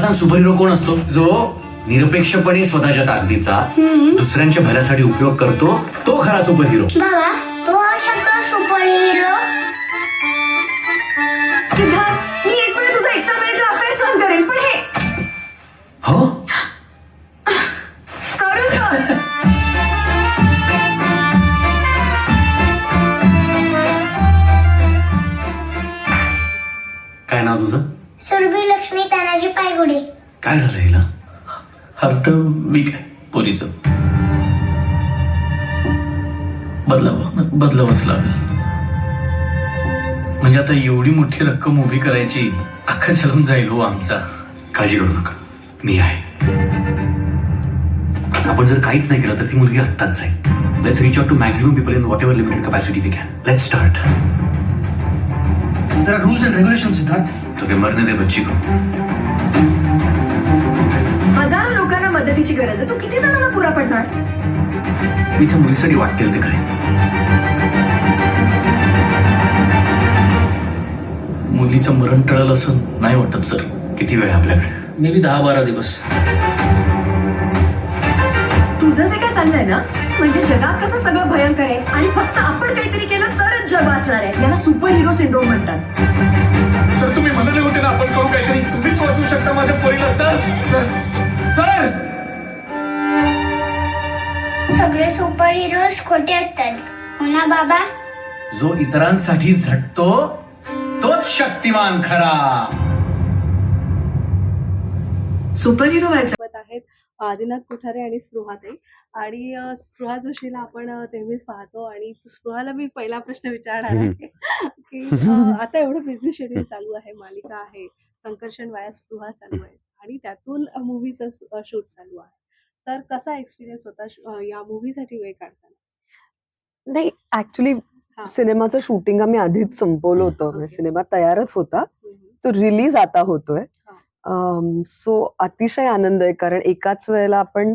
सांग super hero कोण असतो? जो निरपेक्षपणे स्वतःच्या ताकदीचा दुसऱ्यांच्या भल्यासाठी उपयोग करतो तो खरा सुपर हिरो बाबा तो शब्द सुपर हिरो सिद्धार्थ मी एक वेळ तुझा एक्स्ट्रा मिनिटला अफेअर सहन करेन पण हे हो? कर काय नाव तुझं? सुरभी लक्ष्मी तानाजी पायगुडे. काय झालं हिला? हार्ट वीक आहे पोरीचं. बदलावं बदलावंच लागेल. म्हणजे आता एवढी मोठी रक्कम उभी करायची अख्खा चलून जाईल हो आमचा. काळजी करू नका. मी आहे. आपण जर काहीच नाही केलं तर ती मुलगी आत्ताच जाईल. Let's reach out to maximum people in whatever limited capacity we can let's start There are rules and regulations, Siddharth. तो काय मरने दे बच्ची को। हजारो लोकांना मदतीची गरज आहे. तू किती जणांना पुरा पडणार? मी त्या मुलीसाठी वाटेल ते करेन मुलीचं मरण टळलं असं नाही वाटत सर. किती वेळ आपल्याकडे? मे बी दहा बारा दिवस. तुझं जे काय चाललंय ना म्हणजे जगात कसं सगळं भयंकर आहे आणि फक्त आपण काहीतरी केलं तरच जग वाचणार आहे. याला सुपर हिरो सिंड्रोम म्हणतात. सर तुम्ही म्हणाले होते ना आपण करू काहीतरी. तुम्हीच वाचू शकता माझ्या पोरीला सर. सर. सर! सगळे सुपर हिरोज खोटे असतात. हो ना बाबा? जो इतरांसाठी झटतो तोच शक्तिमान खरा. सुपर हिरो आहेत आदिनाथ कोठारे आणि स्पृहाताई. आणि स्पृहा जोशीला आपण नेहमीच पाहतो आणि स्पृहाला मी पहिला प्रश्न विचारणार आहे की आता एवढं बिझी शेड्यूल चालू आहे मालिका आहे संकर्षण वाया स्पृहा चालू आहे आणि त्यातून मूवीचं शूट चालू आहे तर कसा एक्सपिरियन्स होता या मूवीसाठी वेळ काढताना नाही ऍक्च्युली. सिनेमाचं शूटिंग आम्ही आधीच संपवलं होतं म्हणजे. सिनेमा तयारच होता. तो रिलीज आता होतोय. सो अतिशय आनंद आहे कारण एकाच वेळेला आपण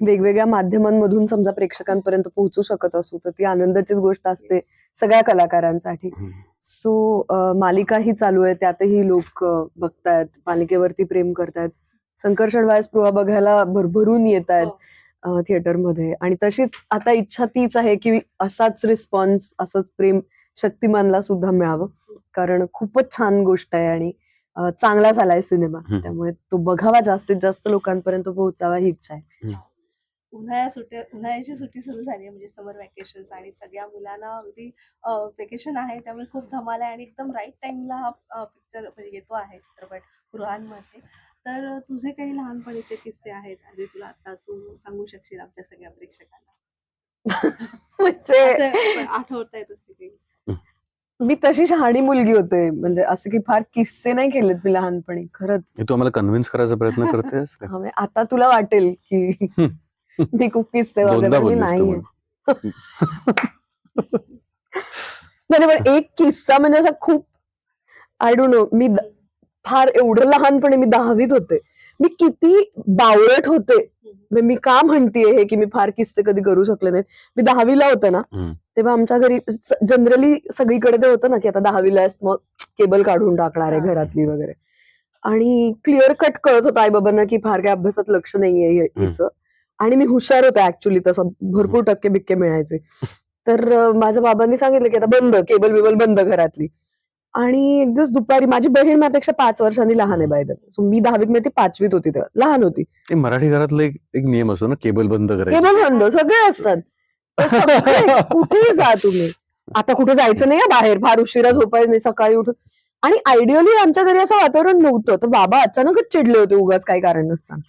वेगवेगळ्या माध्यमांमधून समजा प्रेक्षकांपर्यंत पोहोचू शकत असू तर ती आनंदाचीच गोष्ट असते सगळ्या कलाकारांसाठी. सो मालिकाही चालू आहे त्यातही लोक बघतायत मालिकेवरती प्रेम करतायत. संकर्षण वायस स्पृहा बघायला भरभरून येत आहेत हो. थिएटरमध्ये. आणि तशीच आता इच्छा तीच आहे की असाच रिस्पॉन्स असंच प्रेम शक्तिमानला सुद्धा मिळावं. कारण खूपच छान गोष्ट आहे आणि चांगला झालाय सिनेमा. त्यामुळे तो बघावा जास्तीत जास्त लोकांपर्यंत पोहोचावा ही इच्छा आहे. उन्हाळ्या सुट्ट्या उन्हाळ्याची सुट्टी सुरू झाली आहे म्हणजे समर वॅकेशन आणि सगळ्या मुलांना अगदी वेकेशन आहे त्यामुळे खूप धमाल आहे आणि एकदम राईट टाइमला हा पिक्चर येतो आहे चित्रपट गृहांमध्ये. तर तुझे काही लहानपणीचे किस्से आहेत आणि तुला आता तू सांगू शकशील आमच्या सगळ्या प्रेक्षकांना? म्हणजे आठवत आहेत असे काही? मी तशी शहाणी मुलगी होते म्हणजे असं की फार किस्से नाही केलेत मी लहानपणी खरंच. हे तू आम्हाला कन्व्हिन्स करायचा प्रयत्न करतेस हा, म्हणजे आता तुला वाटेल की मी खूप किस्से दोनदा वगैरे मी बोललीस तू नाहीये नाही पण एक किस्सा म्हणजे असा खूप आय डोंट नो मी फार एवढं लहानपणी मी दहावीत होते. मी किती बावळट होते. मी का म्हणतेय हे की मी फार किस्से कधी करू शकले नाहीत. मी दहावीला होते ना. तेव्हा आमच्या घरी जनरली सगळीकडे ते होतं ना की आता दहावीला आहेस मग केबल काढून टाकणार आहे. घरातली वगैरे. आणि क्लिअर कट कळत होतं आई बाबांना की फार काय अभ्यासात लक्ष नाहीये. हिचं. आणि मी हुशार होते ऍक्च्युली तसं भरपूर टक्के बिक्के मिळायचे. तर माझ्या बाबांनी सांगितलं की आता बंद केबल बिबल बंद घरातली. आणि एक दिवस दुपारी माझी बहीण माझ्यापेक्षा पाच वर्षांनी लहान आहे बाय सो मी दहावीत मी ती पाचवीत होती तेव्हा. लहान होती. ते मराठी घरातला एक एक नियम असतो ना केबल बंद करायचा. केबल बंद सगळे असतात. कुठेही जा तुम्ही. आता कुठे जायचं नाही बाहेर फार उशिरा झोपायचं नाही सकाळी उठून. आणि आयडियली आमच्या घरी असं वातावरण नव्हतं. तर बाबा अचानकच चिडले होते उगाच काही कारण नसताना.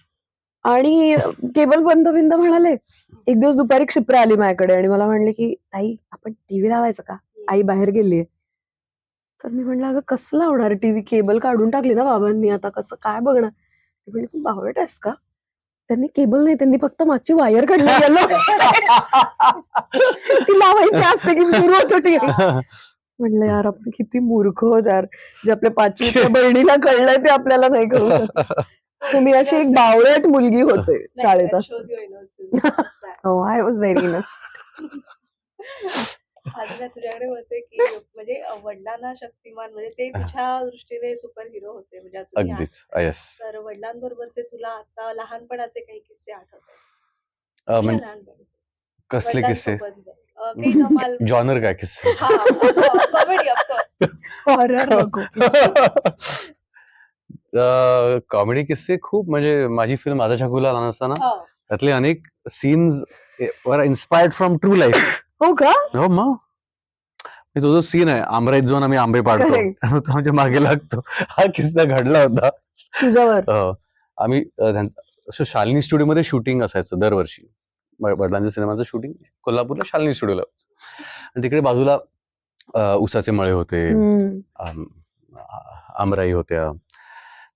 आणि केबल बंद बिंद म्हणाले एक दिवस दुपारी क्षिप्रा आली माझ्याकडे आणि मला म्हणले की ताई आपण टीव्ही लावायचं का? आई बाहेर गेलीये. तर मी म्हणलं अगं कसं लावणार टीव्ही केबल काढून टाकली ना बाबांनी आता कसं काय बघणार? ती म्हणली तू बावळट आहेस का? त्यांनी केबल नाही त्यांनी फक्त मागची वायर काढली yellow. ती लावायची असते की सुरू होतो टीव्ही म्हणलं यार आपण किती मूर्ख होत यार. जे आपल्या पाचवीच्या बहिणीला कळलंय ते आपल्याला नाही कळू शकत. सो मी अशी एक बावळट मुलगी होते नाही, शाळेत. हो आय वॉज व्हेरी मच आदिला तुझ्याकडे होते की म्हणजे वडिलांना शक्तिमान म्हणजे ते तुझ्या दृष्टीने सुपर हिरो होते म्हणजे. अगदीच. येस तर वडिलांबरोबरचे तुला आता लहानपणाचे काही किस्से आठवतात? कसले किस्से? जॉनर काय किस्से? कॉमेडी किस्से खूप म्हणजे माझी फिल्म माझा छकुला लहान असताना हो. त्यातले अनेक सीन्स वर इन्स्पायर्ड फ्रॉम ट्रू लाईफ हो का? हो मग मी तो जो सीन आहे आंबराईत जाऊन आम्ही आंबे पाडतो तो आमच्या मागे लागतो. हा किस्सा घडला होता. तुझ्यावर. अं, आम्ही त्यांचं शालिनी स्टुडिओमध्ये शूटिंग असायचं दरवर्षी. वडिलांच्या सिनेमाचं शूटिंग कोल्हापूरला शालिनी स्टुडिओला आणि तिकडे बाजूला उसाचे मळे होते. आमराई होत्या.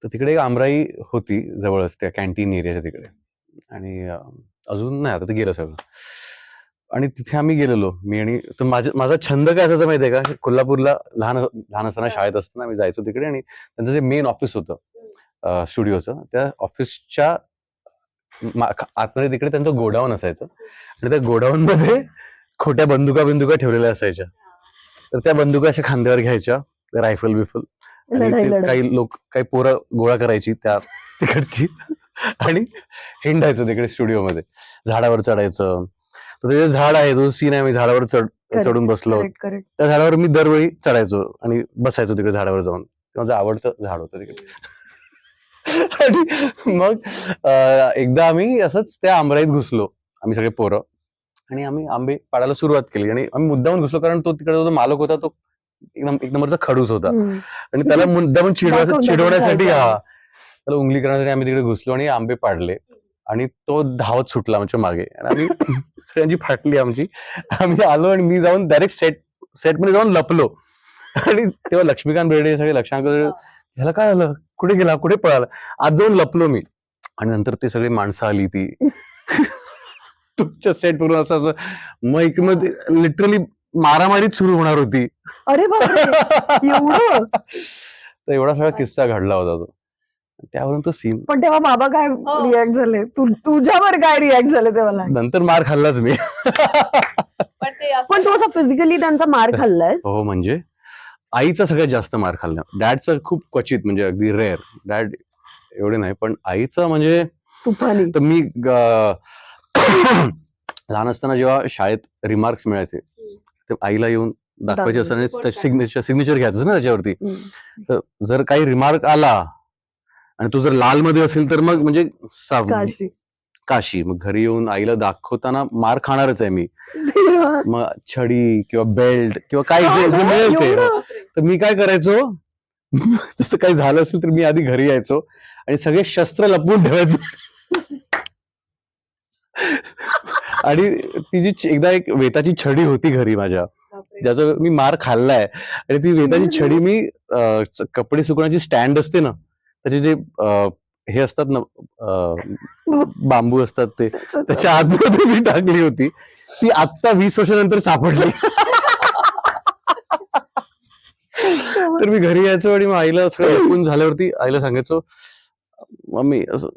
तर तिकडे एक आमराई होती जवळच त्या कॅन्टीन एरियाच्या तिकडे. आणि अजून नाही आता ते गेलं सगळं. आणि तिथे आम्ही गेलेलो मी आणि तर माझा माझा छंद काय असायचा माहितीये का? कोल्हापूरला लहान लहान असताना शाळेत असताना आम्ही जायचो तिकडे आणि त्यांचं जे मेन ऑफिस होतं स्टुडिओचं त्या ऑफिसच्या आतमध्ये तिकडे त्यांचं गोडाऊन असायचं. आणि त्या गोडाऊन मध्ये खोट्या बंदुका बिंदुका ठेवलेल्या असायच्या. तर त्या बंदुका अशा खांद्यावर घ्यायच्या रायफल बिफल लढाई काही लोक काही पोरं गोळा करायची त्या तिकडची. आणि हिंडायचं तिकडे स्टुडिओमध्ये. झाडावर चढायचं. तर ते झाड आहे जो सीन आहे मी झाडावर चढ चढून बसलो. त्या झाडावर मी दरवेळी चढायचो आणि बसायचो तिकडे झाडावर जाऊन. माझं आवडतं झाड होतं तिकडे. आणि मग एकदा आम्ही असंच त्या आंबराईत घुसलो. आम्ही सगळे पोरं. आणि आम्ही आंबे पाडायला सुरुवात केली. आणि आम्ही मुद्दामून घुसलो कारण तो तिकडे जो मालक होता तो एकदम एक नंबरचा खडूस होता. आणि त्याला मुद्दामून चिडवा दाखवून चिडवण्यासाठी हा. त्याला उंगली करण्यासाठी आम्ही तिकडे घुसलो आणि आंबे पाडले. आणि तो धावत सुटला आमच्या मागे. आणि आम्ही फाटली आमची. आम्ही आलो आणि मी जाऊन डायरेक्ट सेट सेटमध्ये जाऊन लपलो. आणि तेव्हा लक्ष्मीकांत बेर्डे सगळे लक्षांक ह्याला काय झालं? कुठे गेला? कुठे पळाला? आज जाऊन लपलो मी. आणि नंतर ते सगळी माणसं आली ती. तुमच्या सेट वरून असं असं मध्ये लिटरली मारामारीच सुरू होणार होती. अरे एवढं? तर एवढा सगळा किस्सा घडला होता तो. त्यावरून तो सीन पण तेव्हा बाबा काय हो. रिॲक्ट झाले? तू तुझ्यावर काय रिॲक्ट झाले तेव्हा? नंतर मार खाल्लाच मी. पण ते असं पण तू असा फिजिकली त्यांचा मार खाल्लाय हो म्हणजे? आईचा सगळ्यात जास्त मार खाल्ला. डॅडचं खूप क्वचित म्हणजे अगदी रेअर डॅड एवढे नाही पण आईचं म्हणजे तुफानी. तर मी लहान असताना जेव्हा शाळेत रिमार्क्स मिळायचे ते आईला येऊन दाखवायचे. असताना सिग्नेचर सिग्नेचर घ्यायचं ना त्याच्यावरती. तर जर काही रिमार्क आला आणि तो जर लाल मध्ये असेल तर मग म्हणजे काशी. काशी. मग घरी येऊन आईला दाखवताना मार खाणारच आहे मी. मग छडी किंवा बेल्ट किंवा काय जे मिळेल ते. तर मी काय करायचो? जसं काही झालं असेल तर मी आधी घरी यायचो आणि सगळे शस्त्र लपवून ठेवायचो. आणि ती जी एकदा एक वेताची छडी होती घरी माझ्या. ज्याचा मी मार खाल्लाय. आणि ती वेताची छडी मी कपडे सुकवण्याची स्टँड असते ना त्याचे जे हे असतात ना बांबू असतात ते त्याच्या आतमध्ये मी टाकली होती. ती आत्ता वीस वर्षानंतर सापडली. तर मी घरी यायचो आणि मग आईला सगळं लपून झाल्यावरती आईला सांगायचो मम्मी असं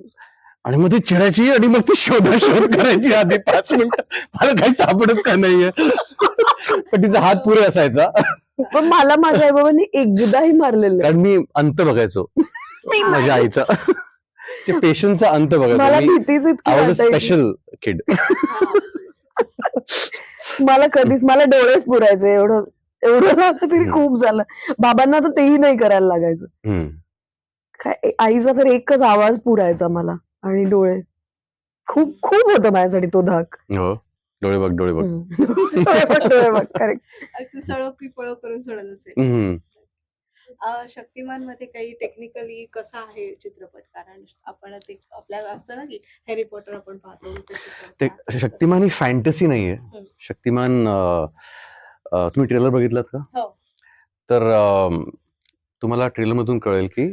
आणि मग ती चिडायची आणि मग ती शोधाशोध करायची आधी पाच मिनिटं. मला काही सापडत का नाहीये? पण तिचा हात पुरे असायचा. पण मला माझ्या आई बाबांनी एकदाही मारलेलं. कारण मी अंत बघायचो. माझ्या आईचा. पेशन्सचा अंत मला भीतीच इतकी वाटायची. स्पेशल किड मला कधीच मला डोळेच पुरायचे. एवढं एवढं झालं तरी हम्म. खूप झालं. बाबांना तर तेही नाही करायला लागायचं. काय आईचा तर एकच आवाज पुरायचा मला. आणि डोळे खूप खूप होतं माझ्यासाठी तो धाक हो डोळे बघ डोळे बघ हम्म. डोळे बघ, डोळे बघ, correct. आणि तू सळो की पळो करून सोडत असेल हम्म. शक्तिमानमध्ये काही टेक्निकली कसा आहे चित्रपट कारण आपण ते आपल्याला असतं ना की हॅरी पॉटर आपण पाहतो ते ते चित्रपट. शक्तिमान ही फॅन्टसी नाहीये हम्म. शक्तिमान अं, अं, तुम्ही ट्रेलर बघितलात का हो. तर अं, तुम्हाला ट्रेलर मधून कळेल की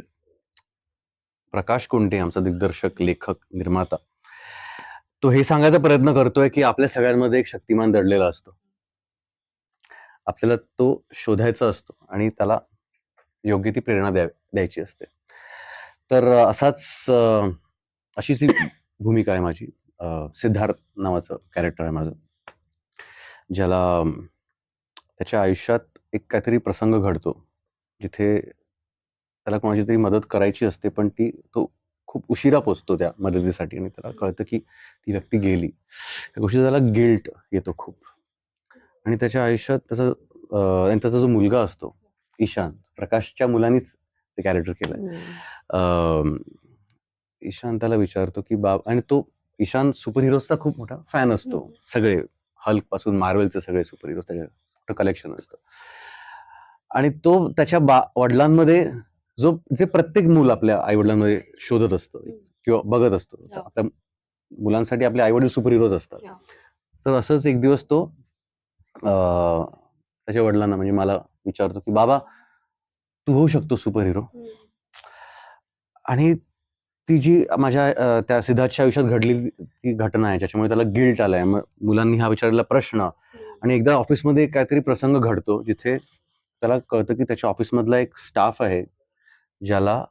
प्रकाश कोंटे आमचा दिग्दर्शक लेखक निर्माता. तो हे सांगायचा प्रयत्न करतोय की आपल्या सगळ्यांमध्ये एक शक्तिमान दडलेला असतो. आपल्याला तो शोधायचा असतो आणि त्याला योग्य ती प्रेरणा द्या द्यायची असते. तर असाच अशीच भूमिका आहे माझी. सिद्धार्थ नावाचं कॅरेक्टर आहे माझं. ज्याला त्याच्या आयुष्यात एक काहीतरी प्रसंग घडतो. जिथे त्याला कोणाची तरी मदत करायची असते पण ती तो खूप उशिरा पोचतो त्या मदतीसाठी आणि त्याला कळतं की ती व्यक्ती गेली. त्या गोष्टी त्याला गिल्ट येतो खूप. आणि त्याच्या आयुष्यात त्याचं आणि त्याचा जो मुलगा असतो ईशान प्रकाशच्या मुलांनीच ते कॅरेक्टर केलंय. ईशान त्याला विचारतो की बाब आणि तो ईशान सुपर हिरोजचा खूप मोठा फॅन असतो. सगळे हल्कपासून मार्वेलचे सगळे सुपर हिरो त्याचे मोठं कलेक्शन असतं. आणि तो त्याच्या बा वडिलांमध्ये जो जे प्रत्येक मूल आपल्या आई वडिलांमध्ये शोधत असतं किंवा बघत असतो. हो. आपल्या मुलांसाठी आपले आई वडील सुपर हिरोज असतात. हो. तर असंच एक दिवस तो अं, त्याच्या वडिलांना म्हणजे मला विचारतो की बाबा तू होऊ शकतो सुपर हिरो आणि ती जी माझ्या त्या सिद्धार्थच्या आयुष्यात घडलेली ती घटना आहे ज्याच्यामुळे त्याला गिल्ट आलाय. मग मुलांनी हा विचारलेला प्रश्न आणि एकदा ऑफिसमध्ये काहीतरी प्रसंग घडतो जिथे त्याला कळतं की त्याच्या ऑफिसमधला एक स्टाफ आहे ज्याला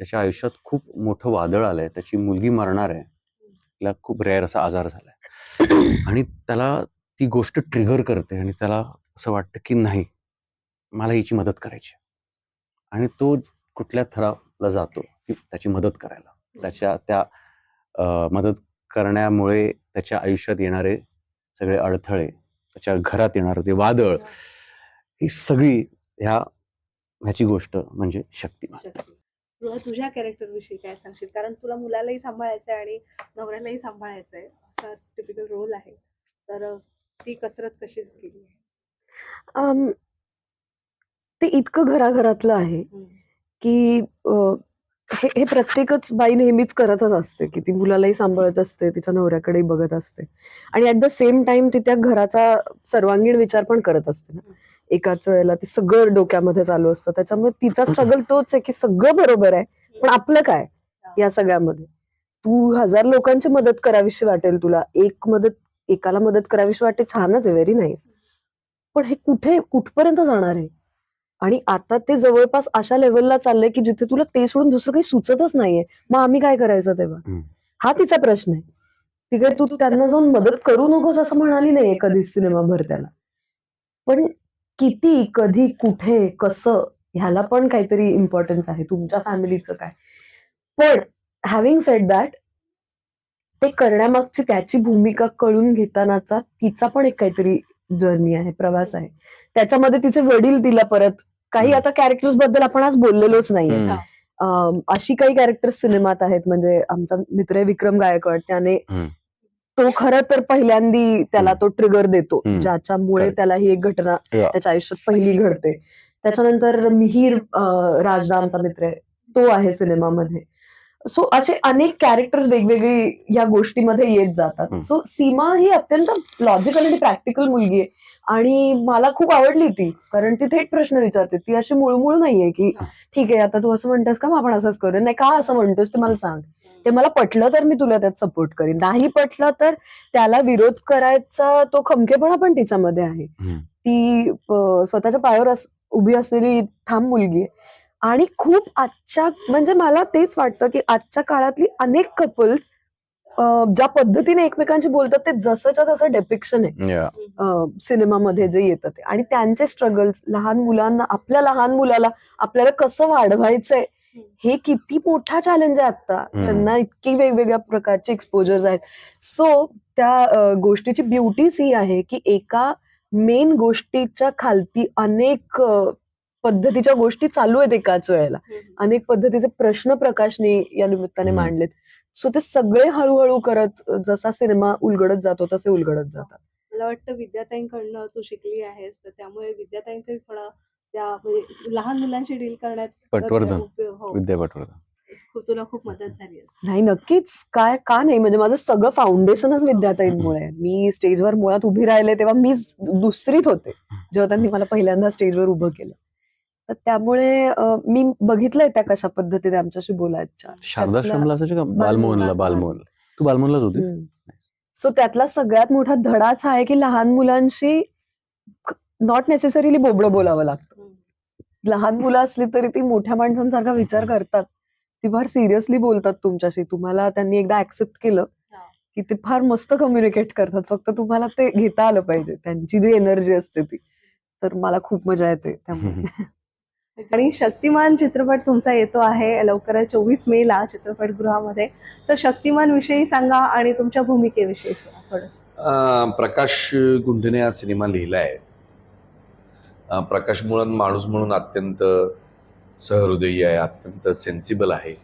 त्याच्या आयुष्यात खूप मोठं वादळ आलंय त्याची मुलगी मरणार आहे तिला खूप रेअर असा आजार झालाय. आणि त्याला ती गोष्ट ट्रिगर करते आणि त्याला असं वाटतं की नाही मला हिची मदत करायची आणि तो कुठल्या थराला जातो की त्याची मदत करायला. त्याच्या त्या मदत करण्यामुळे त्याच्या आयुष्यात येणारे सगळे अडथळे त्याच्या घरात येणारं ते वादळ ही सगळी ह्या ह्याची गोष्ट म्हणजे शक्तिमान. शक्ती. तुला तुझ्या कॅरेक्टर विषयी काय सांगशील? कारण तुला मुलालाही सांभाळायचं आहे आणि नवऱ्यालाही सांभाळायचं आहे. असा टिपिकल रोल आहे. तर ती कसरत कशीच केली? आहे अम, ते इतकं घराघरातलं आहे की हे हे प्रत्येकच बाई नेहमीच करतच असते की ती मुलालाही सांभाळत असते तिच्या नवऱ्याकडेही बघत असते. आणि ऍट द सेम टाइम ती त्या घराचा सर्वांगीण विचार पण करत असते ना. एकाच वेळेला ते सगळं डोक्यामध्ये चालू असतं. त्याच्यामुळे तिचा स्ट्रगल तोच आहे की सगळं बरोबर आहे पण आपलं काय या सगळ्यामध्ये? तू हजार लोकांची मदत करावीशी वाटेल तुला. एक मदत एकाला मदत करावीशी वाटते छानच आहे व्हेरी नाईस पण हे कुठे कुठपर्यंत जाणार आहे? आणि आता ते जवळपास अशा लेवलला चाललंय की जिथे तुला ते सोडून दुसरं काही सुचतच नाहीये. मग आम्ही काय करायचं तेव्हा. हा तिचा प्रश्न आहे. ती काय तू त्यांना जाऊन मदत करू नकोस असं म्हणाली नाही कधीच सिनेमा भर त्याला. पण किती कधी कुठे कसं ह्याला पण काहीतरी इम्पॉर्टन्स आहे. तुमच्या फॅमिलीचं काय? पण हॅव्हिंग सेड दॅट ते करण्यामागची त्याची भूमिका कळून घेतानाचा तिचा पण एक काहीतरी जर्नी आहे प्रवास आहे. त्याच्यामध्ये तिचे वडील तिला परत काही. आता कॅरेक्टर्सबद्दल आपण आज बोललेलोच नाहीये. अशी काही कॅरेक्टर्स सिनेमात आहेत म्हणजे आमचा मित्र विक्रम गायकवाड त्याने. तो खरं तर पहिल्यांदी त्याला. तो ट्रिगर देतो. ज्याच्यामुळे. त्याला ही एक घटना. त्याच्या आयुष्यात पहिली घडते त्याच्यानंतर मिहीर राजदा आमचा मित्र आहे तो आहे सिनेमामध्ये सो असे अनेक कॅरेक्टर्स वेगवेगळी या गोष्टीमध्ये येत जातात. सो सीमा ही अत्यंत लॉजिकल आणि प्रॅक्टिकल मुलगी आहे आणि मला खूप आवडली ती कारण ती थेट प्रश्न विचारते ती अशी मुळमुळ नाहीये की ठीक आहे आता तू असं म्हणतोस का मग आपण असंच करू नाही का असं म्हणतोस ते मला सांग ते मला पटलं तर मी तुला त्यात सपोर्ट करीन. नाही पटलं तर त्याला विरोध करायचा तो खमकेपणा पण तिच्यामध्ये आहे. ती स्वतःच्या पायावर उभी असलेली ठाम मुलगी आहे. आणि खूप आजच्या म्हणजे मला तेच वाटतं की आजच्या काळातली अनेक कपल्स ज्या पद्धतीने एकमेकांशी बोलतात ते जसंच्या तसं डेपिक्शन आहे. सिनेमामध्ये जे येतं ते. आणि त्यांचे स्ट्रगल्स लहान मुलांना आपल्या लहान मुलाला आपल्याला कसं वाढवायचंय हे किती मोठा चॅलेंज आहे आता. त्यांना इतकी वेगवेगळ्या प्रकारचे एक्सपोजर्स आहेत. सो त्या गोष्टीची ब्युटीच ही आहे की एका मेन गोष्टीच्या खालती अनेक पद्धतीच्या गोष्टी चालू आहेत एकाच वेळेला. अनेक पद्धतीचे प्रश्न प्रकाशने या निमित्ताने. मांडलेत. सो ते सगळे हळूहळू करत जसा सिनेमा उलगडत जातो तसे उलगडत जातात. मला वाटतं विद्याताईंकडनं तू शिकली आहेस तर त्यामुळे विद्याताईंचे थोडा त्या म्हणजे लहान मुलांशी डील करण्यात पटवर्धन. हो, विद्या पटवर्धन. खूप- तुला खूप मदत झाली नाही नक्कीच. काय का नाही? म्हणजे माझं सगळं फाउंडेशनच विद्याताईंमुळे आहे. मी स्टेजवर मुळात उभी राहिले तेव्हा मीच दुसरीत होते. जेव्हा त्यांनी मला पहिल्यांदा स्टेजवर उभं केलं. तर त्यामुळे अं, मी बघितलंय त्या कशा पद्धतीने आमच्याशी बोलायच्या. शारदा त्यातला- श्रमला असायची का? बालमोहनला बालमोहन. बालमोहन. तू बालमोहनलाच होती? सो त्यातला सगळ्यात मोठा धडाच हा आहे की लहान मुलांशी नॉट नेसेसरीली बोबडं बोलावं लागतं. लहान मुलं असली तरी ती मोठ्या माणसांसारखा विचार करतात. ती फार सिरियसली बोलतात तुमच्याशी. तुम्हाला त्यांनी एकदा ऍक्सेप्ट केलं. की ते फार मस्त कम्युनिकेट करतात. फक्त तुम्हाला ते घेता आलं पाहिजे. त्यांची जी एनर्जी असते ती. तर मला खूप मजा येते त्यामुळे. आणि शक्तिमान चित्रपट तुमचा येतो आहे लवकरच चोवीस मे ला चित्रपटगृहामध्ये. तर शक्तिमान विषयी सांगा आणि तुमच्या भूमिकेविषयी सांगा थोडस. प्रकाश गुंठेने हा सिनेमा लिहिला आहे प्रकाश मुळन माणूस म्हणून अत्यंत सहृदयी आहे अत्यंत सेन्सिबल आहे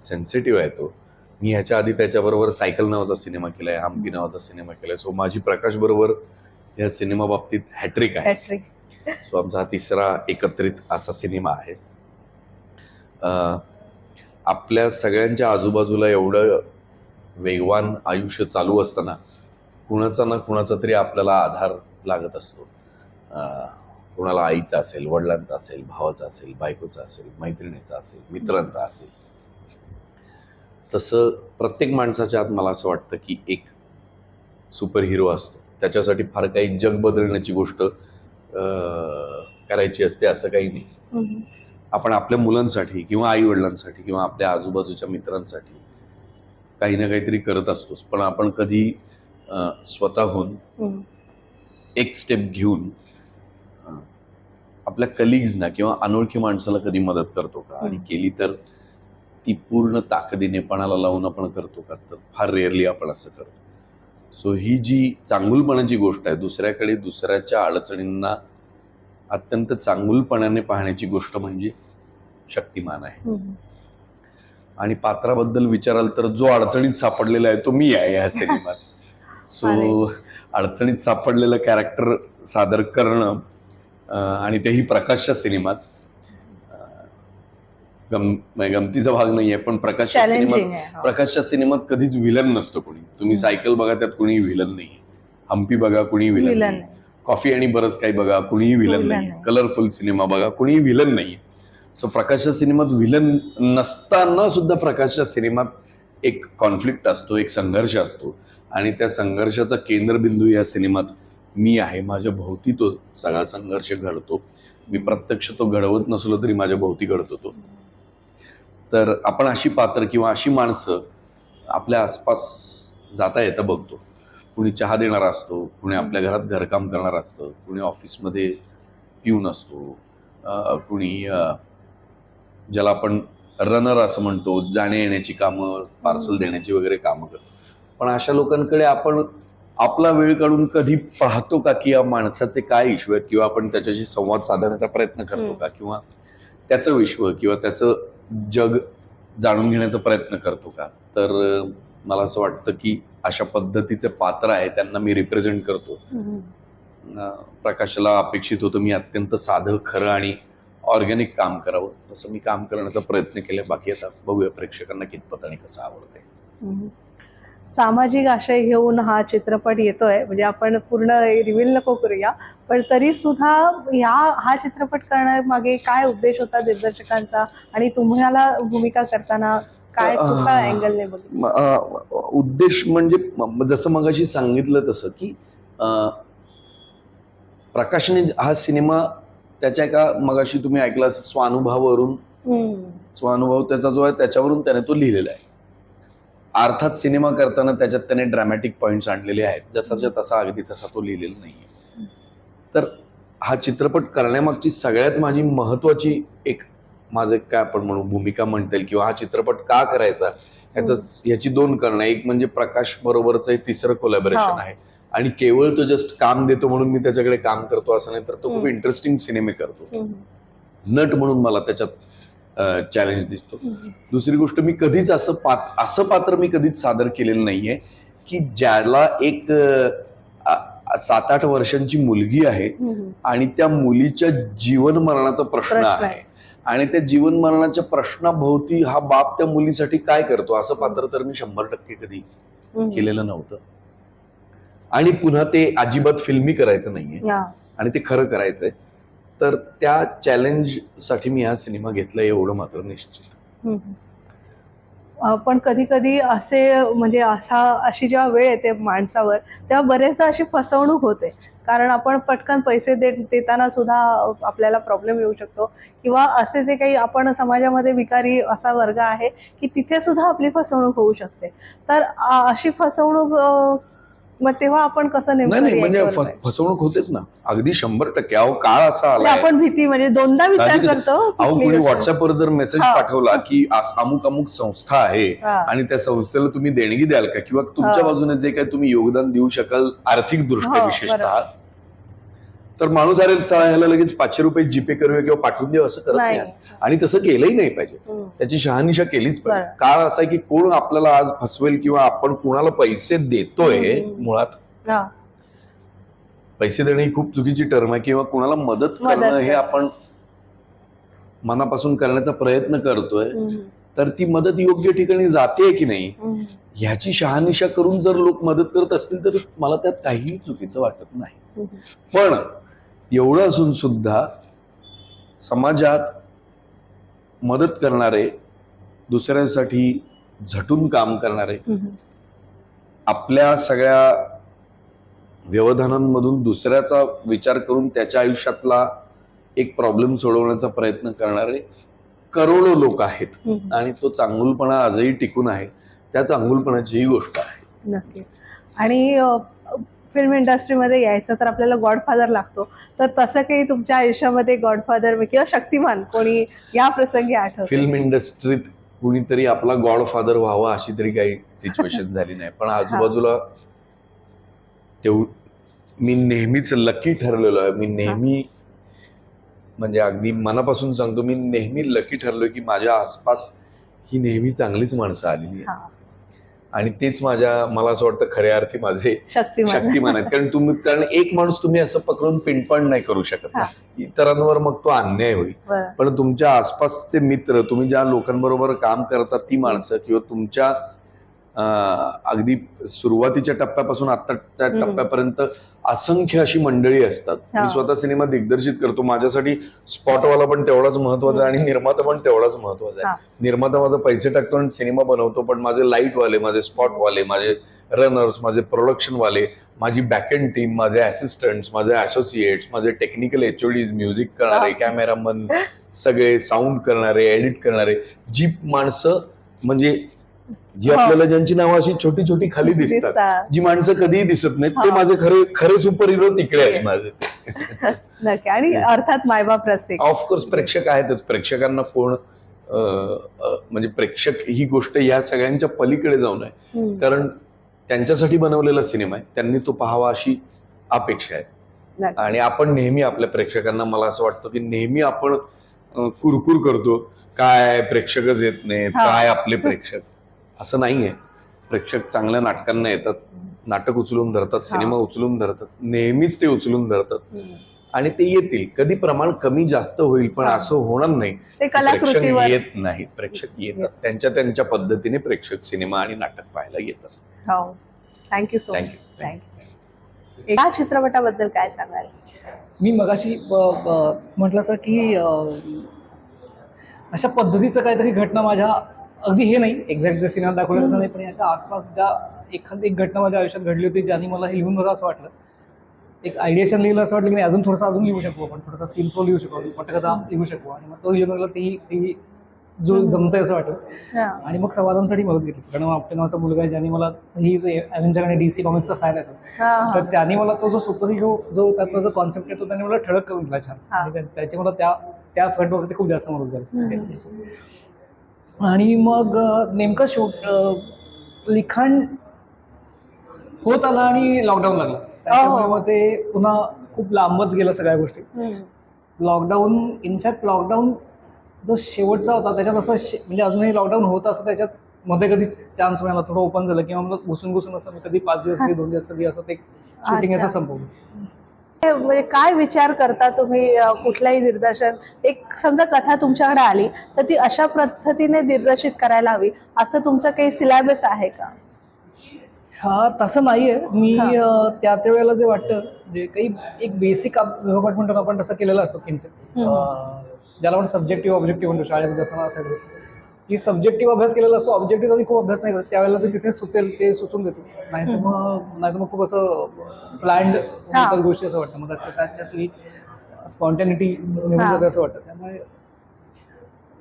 सेन्सिटिव्ह आहे तो. मी ह्याच्या आधी त्याच्याबरोबर सायकल नावाचा सिनेमा केला आहे हम्पी नावाचा सिनेमा केला आहे सो माझी प्रकाश बरोबर या सिनेमा बाबतीत हॅट्रिक आहे. सो आमचा हा तिसरा एकत्रित असा सिनेमा आहे. आपल्या सगळ्यांच्या आजूबाजूला एवढं वेगवान आयुष्य चालू असताना कुणाचा ना कुणाचा तरी आपल्याला आधार लागत असतो. कुणाला आईचा असेल वडिलांचा असेल भावाचा असेल बायकोचा असेल मैत्रिणीचा असेल मित्रांचा असेल. तसं प्रत्येक माणसाच्या आत मला असं वाटतं की एक सुपर हिरो असतो. त्याच्यासाठी फार काही जग बदलण्याची गोष्ट करायची असते असं काही नाही. आपण आपल्या मुलांसाठी किंवा आई वडिलांसाठी किंवा आपल्या आजूबाजूच्या मित्रांसाठी काही ना काहीतरी करत असतोच. पण आपण कधी स्वतःहून. एक स्टेप घेऊन आपल्या कलिग्सना किंवा अनोळखी माणसाला कधी मदत करतो का? आणि केली तर ती पूर्ण ताकदीने पणाला लावून आपण करतो का? तर फार रेअरली आपण असं करतो. सो ही जी चांगुलपणाची गोष्ट आहे दुसऱ्याकडे दुसऱ्याच्या अडचणींना अत्यंत चांगुलपणाने पाहण्याची गोष्ट म्हणजे शक्तिमान आहे. आणि पात्राबद्दल विचाराल तर जो अडचणीत सापडलेला आहे तो मी आहे या सिनेमात. सो अडचणीत सापडलेलं कॅरेक्टर सादर करणं आणि तेही प्रकाशच्या सिनेमात. गम म्हणजे गमतीचा भाग नाहीये पण प्रकाशच्या सिनेमात आहे हो. प्रकाशच्या सिनेमात कधीच विलन नसतं कोणी. तुम्ही. सायकल बघा त्यात कोणी विलन नाही हम्पी बघा कुणी विलन नाही कॉफी आणि बरंच काही बघा कुणीही विलन नाही नाही. कलरफुल सिनेमा बघा कुणीही विलन नाही सो प्रकाशच्या सिनेमात विलन नसताना सुद्धा प्रकाशच्या सिनेमात एक कॉन्फ्लिक्ट असतो एक संघर्ष असतो. आणि त्या संघर्षाचा केंद्रबिंदू या सिनेमात मी आहे माझ्या भोवती तो सगळा संघर्ष घडतो. मी प्रत्यक्ष तो घडवत नसलो तरी माझ्या भोवती घडतो तो तर आपण अशी पात्र किंवा अशी माणसं आपल्या आसपास जाता येतं बघतो. कुणी चहा देणारा असतो कुणी आपल्या घरात घरकाम करणारा असतं कुणी ऑफिसमध्ये पिऊन असतो कुणी ज्याला आपण रनर असं म्हणतो जाण्या येण्याची कामं पार्सल देण्याची वगैरे कामं करतो. पण अशा लोकांकडे आपण आपला वेळ काढून कधी पाहतो का की या माणसाचे काय इश्यू आहेत किंवा आपण त्याच्याशी संवाद साधण्याचा प्रयत्न करतो. का? किंवा त्याचं विश्व किंवा त्याचं जग जाणून घेण्याचा प्रयत्न करतो का? तर मला असं वाटतं की अशा पद्धतीचे पात्र आहे त्यांना मी रिप्रेझेंट करतो. प्रकाशाला अपेक्षित होतं मी अत्यंत साधं खरं आणि ऑर्गॅनिक काम करावं. तसं मी काम करण्याचा प्रयत्न केला बाकी आता बघूया प्रेक्षकांना कितपत आणि कसं आवडतंय. सामाजिक आशय घेऊन हा चित्रपट येतोय. म्हणजे आपण पूर्ण रिव्हील नको करूया. पण तरी सुद्धा ह्या हा चित्रपट करण्यामागे काय उद्देश होता दिग्दर्शकांचा? आणि तुम्हाला भूमिका करताना काय अं, कुठल्या अँगलने उद्देश म्हणजे जसं मगाशी सांगितलं तसं की प्रकाशने हा सिनेमा त्याच्या एका मगाशी तुम्ही ऐकला स्वानुभवावरून. स्वानुभव त्याचा जो आहे त्याच्यावरून त्याने तो लिहिलेला आहे. अर्थात सिनेमा करताना त्याच्यात त्याने ड्रॅमॅटिक पॉइंट्स आणलेले आहेत जसाच्या तसा अगदी तसा तो लिहिलेला नाहीये तर हा चित्रपट करण्यामागची सगळ्यात माझी महत्वाची एक माझं काय आपण म्हणू भूमिका म्हणता येईल किंवा हा चित्रपट का करायचा ह्याचं ह्याची दोन करणं एक म्हणजे प्रकाश बरोबरचं हे तिसरं कोलॅबरेशन हा. आहे आणि केवळ तो जस्ट काम देतो म्हणून मी त्याच्याकडे काम करतो असं नाही तर तो खूप. इंटरेस्टिंग सिनेमे करतो. नट म्हणून मला त्याच्यात चॅलेंज दिसतो. दुसरी गोष्ट मी कधीच असं पात्र असं पात्र मी कधीच सादर केलेलं नाहीये की ज्याला एक सात आठ वर्षांची मुलगी आहे. आणि त्या मुलीच्या जीवन मरणाचा प्रश्न आहे. आणि त्या जीवन मरणाच्या प्रश्नाभोवती हा बाप त्या मुलीसाठी काय करतो असं पात्र तर मी शंभर टक्के कधी. केलेलं नव्हतं आणि पुन्हा ते अजिबात फिल्मी करायचं नाहीये. आणि ते खरं करायचंय तर त्या चॅलेंजसाठी मी हा सिनेमा घेतला एवढं मात्र निश्चित. पण कधी कधी असे म्हणजे असा अशी जेव्हा वेळ येते माणसावर तेव्हा बरेचदा अशी फसवणूक होते. कारण आपण पटकन पैसे दे देताना सुद्धा आपल्याला प्रॉब्लेम येऊ शकतो. किंवा असे जे काही आपण समाजामध्ये विकारी असा वर्ग आहे की तिथे सुद्धा आपली फसवणूक होऊ शकते. तर अशी फसवणूक मग तेव्हा आपण कसं नाही नेमकं नाही म्हणजे react फ- करतोय? फसवणूक होतेच ना अगदी शंभर टक्के अहो काळ असा म्हणजे आलाय आपण भीती म्हणजे दोनदा विचार साहजिकच. करतो अहो कुठली कोणी गोष्ट. व्हॉट्सअपवर जर मेसेज हा. पाठवला की अमुक अमुक संस्था आहे हा. आणि त्या संस्थेला तुम्ही देणगी द्याल का किंवा तुमच्या हा. बाजूने जे काही तुम्ही योगदान देऊ शकाल आर्थिक दृष्ट्या हो, विशेषतः बरोबर. तर माणूस अरे चला लगेच पाचशे रुपये जीपे करूया किंवा पाठवून देऊ असं करत नाही आणि तसं केलंही नाही पाहिजे. त्याची शहानिशा केलीच पाहिजे. काळ असा आहे की कोण आपल्याला आज फसवेल किंवा आपण कोणाला पैसे देतोय. मुळात. पैसे देणे ही खूप चुकीची टर्म आहे किंवा कोणाला मदत करणं हे. आपण मनापासून करण्याचा प्रयत्न करतोय. तर ती मदत योग्य ठिकाणी जाते की नाही. ह्याची शहानिशा करून जर लोक मदत करत असतील तर मला त्यात काहीही चुकीचं वाटत नाही. पण एवढं असून सुद्धा समाजात मदत करणारे दुसऱ्यांसाठी झटून काम करणारे. आपल्या सगळ्या व्यवधानांमधून दुसऱ्याचा विचार करून त्याच्या आयुष्यातला एक प्रॉब्लेम सोडवण्याचा प्रयत्न करणारे करोडो लोक आहेत. आणि तो चांगुलपणा आजही टिकून आहे त्या चांगुलपणाची ही गोष्ट आहे नक्कीच आणि फिल्म इंडस्ट्रीमध्ये यायचं तर आपल्याला गॉडफादर लागतो. तर तसं काही तुमच्या आयुष्यामध्ये गॉडफादर किंवा शक्तिमान कोणी या प्रसंगी आठवत फिल्म इंडस्ट्रीत कुणीतरी आपला गॉडफादर व्हावा अशी तरी काही सिच्युएशन झाली नाही. पण आजूबाजूला तेव मी नेहमीच लकी ठरलेलो आहे. मी नेहमी म्हणजे अगदी मनापासून सांगतो मी नेहमी लकी ठरलोय की माझ्या आसपास ही नेहमी चांगलीच माणसं आलेली आहेत. हा. आणि तेच माझ्या मला असं वाटतं खऱ्या अर्थी माझे शक्तिमान आहेत कारण तुम्ही कारण एक माणूस तुम्ही असं पकडून पिनपॉइंट नाही करू शकत. इतरांवर मग तो अन्याय होईल. पण तुमच्या आसपासचे मित्र तुम्ही ज्या लोकांबरोबर काम करता ती माणसं किंवा तुमच्या अगदी सुरुवातीच्या टप्प्यापासून आत्ताच्या. टप्प्यापर्यंत असंख्य अशी मंडळी असतात. मी स्वतः सिनेमा दिग्दर्शित करतो माझ्यासाठी स्पॉटवाला पण तेवढाच महत्त्वाचा आहे आणि निर्माता पण तेवढाच महत्त्वाचा. आहे निर्माता माझा पैसे टाकतो आणि सिनेमा बनवतो पण माझे लाइट वाले माझे स्पॉट वाले माझे रनर्स माझे प्रोडक्शन वाले माझी बॅकएंड टीम माझे असिस्टंट्स माझे असोसिएट्स माझे टेक्निकल एचओडीज म्युझिक करणारे. कॅमेरामन सगळे साऊंड करणारे एडिट करणारे जी माणसं म्हणजे जी. आपल्याला ज्यांची नावं अशी छोटी छोटी खाली दिसतात. जी माणसं कधीही दिसत नाहीत ते. माझे खरे खरे सुपर हिरो तिकडे आहेत माझे नक्की आणि अर्थात मायबाप रसिक ऑफकोर्स प्रेक्षक आहेतच प्रेक्षकांना कोण म्हणजे प्रेक्षक ही गोष्ट या सगळ्यांच्या पलीकडे जाऊन आहे. कारण त्यांच्यासाठी बनवलेला सिनेमा आहे त्यांनी तो पाहावा अशी अपेक्षा आहे. आणि आपण नेहमी आपल्या प्रेक्षकांना मला असं वाटतं की नेहमी आपण कुरकुर करतो काय प्रेक्षकच येत नाहीत. काय आपले प्रेक्षक असं नाहीये. प्रेक्षक चांगल्या नाटकांना येतात नाटक उचलून धरतात सिनेमा उचलून धरतात नेहमीच ते उचलून धरतात. आणि ते येतील. कधी प्रमाण कमी जास्त होईल पण. असं होणार नाही. ते प्रेक्षक कलाकृतीवर. येत नाही प्रेक्षक येतात. त्यांच्या त्यांच्या पद्धतीने प्रेक्षक सिनेमा आणि नाटक पाहायला येतात. हो. Thank you so much thank you thank you या चित्रपटाबद्दल काय सांगाल? मी मगाशी म्हटलं सर की अशा पद्धतीचं काहीतरी घटना माझ्या अगदी हे नाही. एक्झॅक्ट जे सिनेमा दाखवलं तसं नाही पण याच्या आसपास ज्या एखादी एक घटना माझ्या आयुष्यात घडली होती ज्याने मला हे लिहून बघा असं वाटलं. एक आयडिएशन लिहिलं असं वाटलं की नाही अजून थोडंसं अजून लिहू शकू आपण. थोडासा सीन फ्लो लिहू शकू पटकथा लिहू शकू. आणि मग तो लिहून बघला ती ती जुळ जमतंय असं वाटलं. आणि मग संवादांसाठी मदत घेतली. कारण आपल्या नावाचा मुलगा आहे ज्याने मला ही जे ॲव्हेंजर आणि डी सी कॉमिक्सचा फॅन आहे तर. त्याने मला तो जो सुपर हिरो जो त्यातला जो कॉन्सेप्ट आहे तो त्याने मला ठळक करून दिला छान. त्याची मला त्या त्या फ्रंट वरती खूप जास्त मदत. झाली. आणि मग नेमकं शूट लिखाण होत आलं आणि लॉकडाऊन लागला. त्याच्यामुळे मग ते पुन्हा खूप लांबत गेलं सगळ्या गोष्टी. लॉकडाऊन इनफॅक्ट लॉकडाऊन जो शेवटचा होता त्याच्यात असं म्हणजे अजूनही लॉकडाऊन होत असं त्याच्यात मध्ये कधी चान्स मिळाला. थोडं ओपन झालं किंवा मग घुसून घुसून असं मी कधी पाच दिवस कधी दोन दिवस कधी असं ते शूटिंग. याचं संपवलं. हे म्हणजे काय विचार करता तुम्ही कुठलंही दिग्दर्शन? एक समजा कथा तुमच्याकडे आली तर ती अशा पद्धतीने दिग्दर्शित करायला हवी. असं तुमचं काही सिलेबस आहे का? हा तसं नाहीये. मी त्या त्या वेळेला जे वाटतं म्हणजे काही एक बेसिक म्हणतो आपण तसं केलेलं असतो किंचित. ज्याला आपण सब्जेक्टिव्ह ऑब्जेक्टिव्ह म्हणतो शाळेमध्ये असं असायचं की सब्जेक्टिव्ह अभ्यास केलेला असतो ऑब्जेक्टिव्ह आम्ही खूप अभ्यास नाही करत त्यावेळेला जे तिथे सुचेल ते सुचून देतो नाही तर मग नाही तर मग खूप असं प्लॅन्ड. गोष्टी असं वाटतं मग त्याच्या त्याच्यातली स्पॉन्टॅनिटी निघून. जाते असं वाटतं त्यामुळे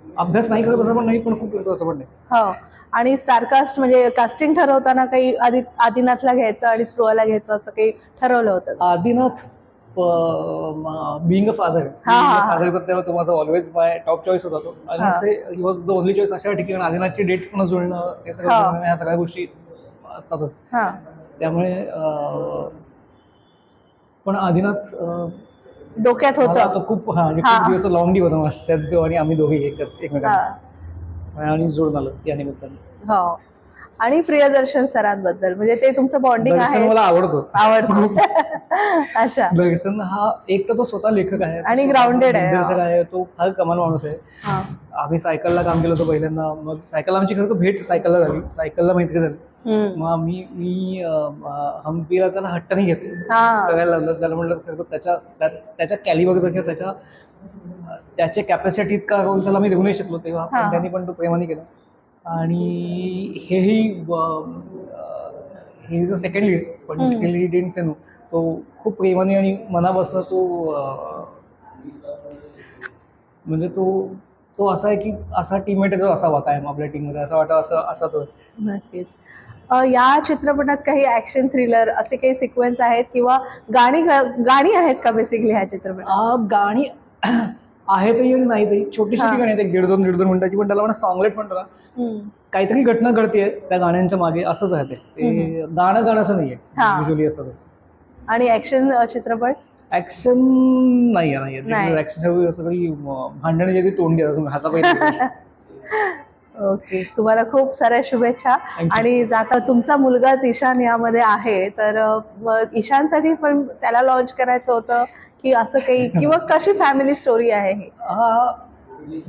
अभ्यास नाही करत असं पण नाही पण खूप करतो असं पण नाही हो आणि स्टारकास्ट म्हणजे कास्टिंग ठरवताना काही आदि आदिनाथला घ्यायचं आणि स्पृहाला घ्यायचं असं काही ठरवलं होतं? Adinath being a father. Father तर तेव्हा तो माझा ऑलवेज माय टॉप चॉईस होता तो. आणि हा. वॉज द ओनली चॉईस अशा ठिकाणी आदिनाथची डेट पण जुळणं हे सगळं ह्या सगळ्या गोष्टी असतातच. त्यामुळे पण आदिनाथ डोक्यात होतं. तो खूप हा म्हणजे. खूप दिवस लॉंग डी होता. त्यात आणि आम्ही दोघे एक हा. एकमेकांना आणि जुळून आलो या निमित्ताने. हो. आणि प्रियदर्शन सरांबद्दल. म्हणजे ते तुमचं बॉन्डिंग आहे. मला आवडतो. आवडतं. अच्छा. दर्शन हा एक तर तो स्वतः लेखक आहे. आणि grounded आहे, तो फार कमाल माणूस आहे. हा. आम्ही सायकलला काम केलं होतं पहिल्यांदा. मग सायकल आमची खरं भेट सायकलला झाली. सायकलला मैत्री झाली. मग मी मी हम्पीला त्याला हट्टाने घेतले. हा. करायला लागलं. त्याला म्हटलं खरं तर त्याच्या त्या- त्याच्या कॅलिबरचं किंवा त्याच्या त्याच्या कॅपॅसिटीत का रोल त्याला मी देऊ नाही शकलो तेव्हा. त्यांनी पण तो प्रेमाने केला. आणि हेही हे अ सेकंड लीड पण लीड सेनो तो खूप प्रेमाने आणि मनापासून तो म्हणजे तो तो असा आहे की असा टीममेट जो असावा कायम आपल्या टीममध्ये असं वाटतं असं असा तो नक्कीच. या चित्रपटात काही ऍक्शन थ्रिलर असे काही सिक्वेन्स आहेत किंवा गाणी गाणी आहेत का बेसिकली ह्या चित्रपटात? आ, गाणी आहेतही आणि नाहीतही छोटी हा. छोटी गाणी आहेत एक दीड दोन दीड दोन मिनिटाची पण त्याला आपण सॉंगलेट म्हणतो ना. काहीतरी घटना घडते त्या गाण्यांच्या मागे असंच आहे ते. गाणं गाणं असं नाहीये. युजली असतं तसं. आणि ऍक्शन चित्रपट? ऍक्शन नाही आहे नाही. नाही. ऍक्शन सगळी भांडण जे तोंडी हातापायी ओके तुम्हाला खूप साऱ्या शुभेच्छा. आणि जाता तुमचा मुलगाच ईशान यामध्ये आहे. तर ईशानसाठी पण त्याला लॉन्च करायचं होतं. की असं काही किंवा कशी फॅमिली स्टोरी आहे ही? हा,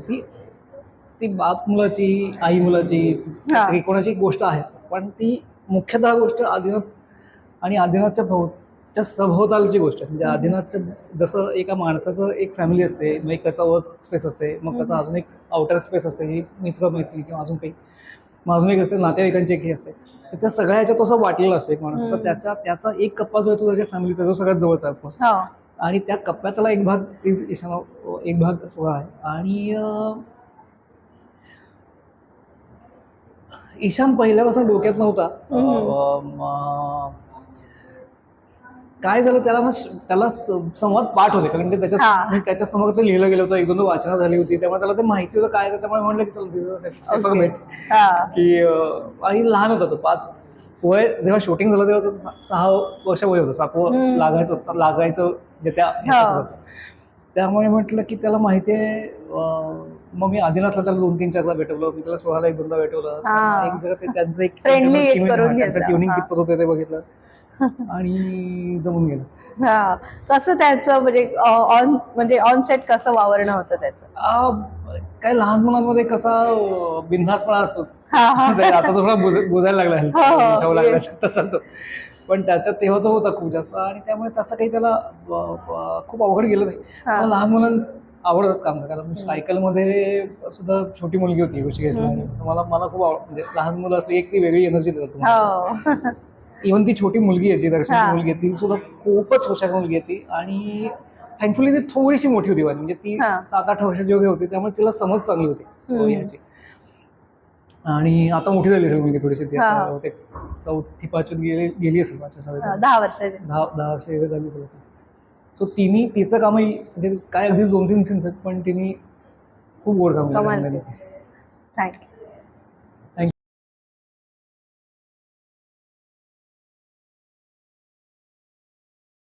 ती ती बाप मुलाची आई मुलाची हा. त्रिकोणाची एक गोष्ट आहेच. पण ती मुख्यतः गोष्ट आदिनाथ आणि आदिनाथच्या भोवच्या सभोवतालची गोष्ट आहे. म्हणजे आदिनाथचं जसं एका माणसाचं एक फॅमिली असते मग एक त्याचा वर्क स्पेस असते मग त्याचा अजून एक आउटर स्पेस असते जी मित्र मैत्री किंवा अजून काही मग अजून एक असते नातेवाईकांची एक हे असते. तर त्या सगळ्या ह्याच्यात तो असं वाटलेला असतो एक माणूस. तर हम्म. त्याचा त्याचा एक कप्पा जो आहे तो त्याच्या फॅमिलीचा जो सगळ्यात जवळचा. हो. आणि त्या कप्प्यातला एक भाग एक भाग सोहळा आहे. आणि ईशान पहिल्यापासून डोक्यात नव्हता. काय झालं त्याला ना त्याला संवाद पाठ होते. कारण ते त्याच्या. त्याच्यासमोर ते लिहिलं गेलं होतं. एक दोन वाचना झाली होती. त्यामुळे त्याला ते माहिती होतं काय त्यामुळे म्हणलं की चल दिस की आणि लहान होता तो पाच वय जेव्हा शूटिंग झालं तेव्हा त्याचं सहा- वर्ष वय होतं सातवं. लागायचं होतं लागायचं जे त्या. त्यामुळे म्हटलं की त्याला माहिती आहे मग मी आदिनाथला त्याला दोन तीन चारदा भेटवलं मी त्याला स्वतःला एक दोनदा भेटवलं. एक त्यांचं एक. ट्युनिंग. कितपत होते ते बघितलं आणि जमून गेलं. हा. कसं त्याचं म्हणजे ऑन म्हणजे ऑन सेट कसं वावरणं होतं त्याचं? काय लहान मुलांमध्ये कसा बिनधास्तपणा असतो. आता थोडा बुज- बुजायला लागला. हो, हो, उठावं लागला. Yes. तसा तो. पण त्याच्यात तेव्हा तो होता खूप जास्त. आणि त्यामुळे तसं काही त्याला खूप अवघड गेलं नाही. लहान मुलांना आवडतात काम करायला. म्हणजे सायकलमध्ये सुद्धा छोटी मुलगी होती हम्म. मला मला खूप आवड म्हणजे लहान मुलं असली एक ती वेगळी एनर्जी देतात तुम्हाला. इव्हन ती छोटी मुलगी आहे जी हा. दर्शनाची मुलगी आहे ती सुद्धा खूपच हुशार मुलगी आहे ती आणि थँकफुली ती थोडीशी मोठी होती. म्हणजे ती हा. सात आठ वर्षाची वगैरे होती त्यामुळे तिला समज चांगली होती हम्म. याची आणि आता मोठी झाली असेल मुलगी थोडीशी ती हा. चौथी पाचवीत गेली गेली असेल पाचव्या हा, दहा वर्षाचे दहा दहा वर्ष वगैरे झाली असेल सो तिने तिचं कामही म्हणजे काय अगदीच दोन तीन सीन्स आहेत पण तिने खूप गोड काम केलं थँक्यू